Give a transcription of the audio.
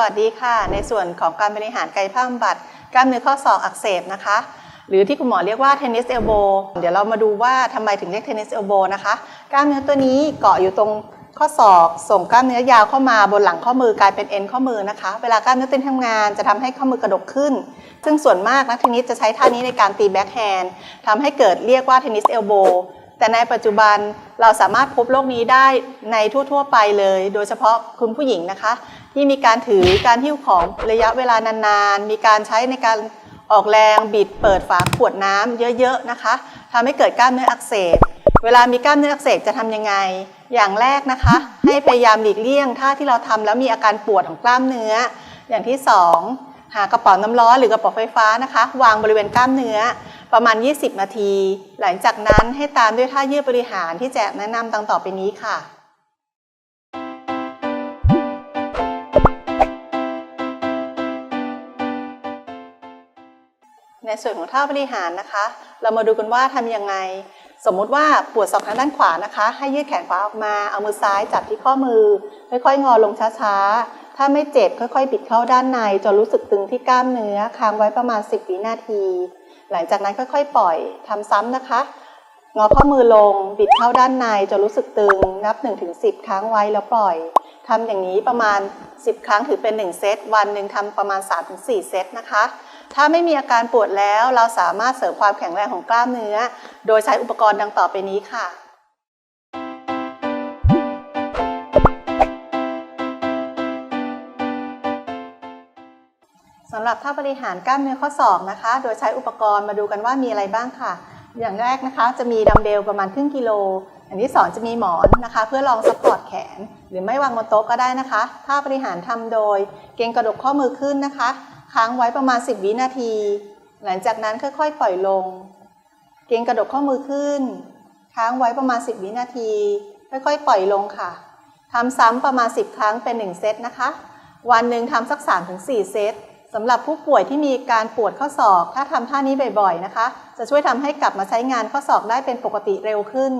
วัสดีค่ะ ในส่วนของการบริหารกายภาพบำบัดกล้ามเนื้อข้อศอกอักเสบนะคะ หรือที่คุณหมอเรียกว่าเทนนิสเอลโบเดี๋ยวเรามาดูว่าทำไมถึงเรียกเทนนิสเอลโบนะคะ กล้ามเนื้อตัวนี้เกาะอยู่ตรงข้อศอกส่งกล้ามเนื้อยาวเข้ามาบนหลังข้อมือกลายเป็นเอ็นข้อมือนะคะ เวลากล้ามเนื้อเต้นทำงานจะทำให้ข้อมือกระดกขึ้น ซึ่งส่วนมากนักเทนนิสจะใช้ท่านี้ในการตีแบ็คแฮนด์ทำให้เกิดเรียกว่าเทนนิสเอลโบแต่ในปัจจุบันเราสามารถพบโรคนี้ได้ในทั่ว ๆ ไปเลย โดยเฉพาะคุณผู้หญิงนะคะ ที่มีการถือการหิ้วของระยะเวลานานๆ มีการใช้ในการออกแรงบิดเปิดฝาขวดน้ำเยอะๆนะคะทำให้เกิดกล้ามเนื้ออักเสบ เวลามีกล้ามเนื้ออักเสบจะทำยังไง อย่างแรกนะคะ ให้พยายามหลีกเลี่ยงท่าที่เราทำแล้วมีอาการปวดของกล้ามเนื้อ อย่างที่สองหากระเป๋าน้ำร้อนหรือกระเป๋าไฟฟ้านะคะ วางบริเวณกล้ามเนื้อประมาณ 20 นาที หลังจากนั้นให้ตามด้วยท่ายืดบริหารที่แจะแนะนำดังต่อไปนี้ค่ะ ในส่วนของท่าบริหารนะคะ เรามาดูกันว่าทำยังไง สมมุติว่าปวดศอกทางด้านขวานะคะ ให้ยืดแขนขวาออกมา เอามือซ้ายจับที่ข้อมือ ค่อยๆ งอลงช้าๆ ถ้าไม่เจ็บค่อยๆ บิดเข้าด้านในจนรู้สึกตึงที่กล้ามเนื้อค้างไว้ประมาณ 10 วินาที หลังจากนั้นค่อยๆ ปล่อยทำซ้ำนะคะ งอข้อมือลง บิดเข้าด้านในจนรู้สึกตึง นับ 1-10 ครั้งไว้แล้วปล่อยทำอย่างนี้ประมาณ 10 ครั้งถือเป็น 1 เซต วันหนึ่งทำประมาณ 3-4 เซตนะคะ ถ้าไม่มีอาการปวดแล้ว เราสามารถเสริมความแข็งแรงของกล้ามเนื้อ โดยใช้อุปกรณ์ดังต่อไปนี้ค่ะ สำหรับท่าบริหารกล้ามเนื้อข้อศอกนะคะ โดยใช้อุปกรณ์มาดูกันว่ามีอะไรบ้างค่ะ อย่างแรกนะคะจะมีดัมเบลประมาณครึ่งกิโลอันที่สองจะมีหมอนนะคะ เพื่อรองสปอร์ตแขน หรือไม่วางบนโต๊ะก็ได้นะคะท่าบริหารทำโดย เกรงกระดกข้อมือขึ้นนะคะ ค้างไว้ประมาณ 10 วินาที หลังจากนั้นค่อยๆ ปล่อยลง เกรงกระดกข้อมือขึ้น ค้างไว้ประมาณ 10 วินาที ค่อยๆ ปล่อยลงค่ะทำซ้ำประมาณ 10 ครั้งเป็น 1 เซตนะคะ วันหนึ่งทำสัก 3-4 เซตสำหรับผู้ป่วยที่มีการปวดข้อศอก ถ้าทำท่านี้บ่อยๆนะคะ จะช่วยทำให้กลับมาใช้งานข้อศอกได้เป็นปกติเร็วขึ้น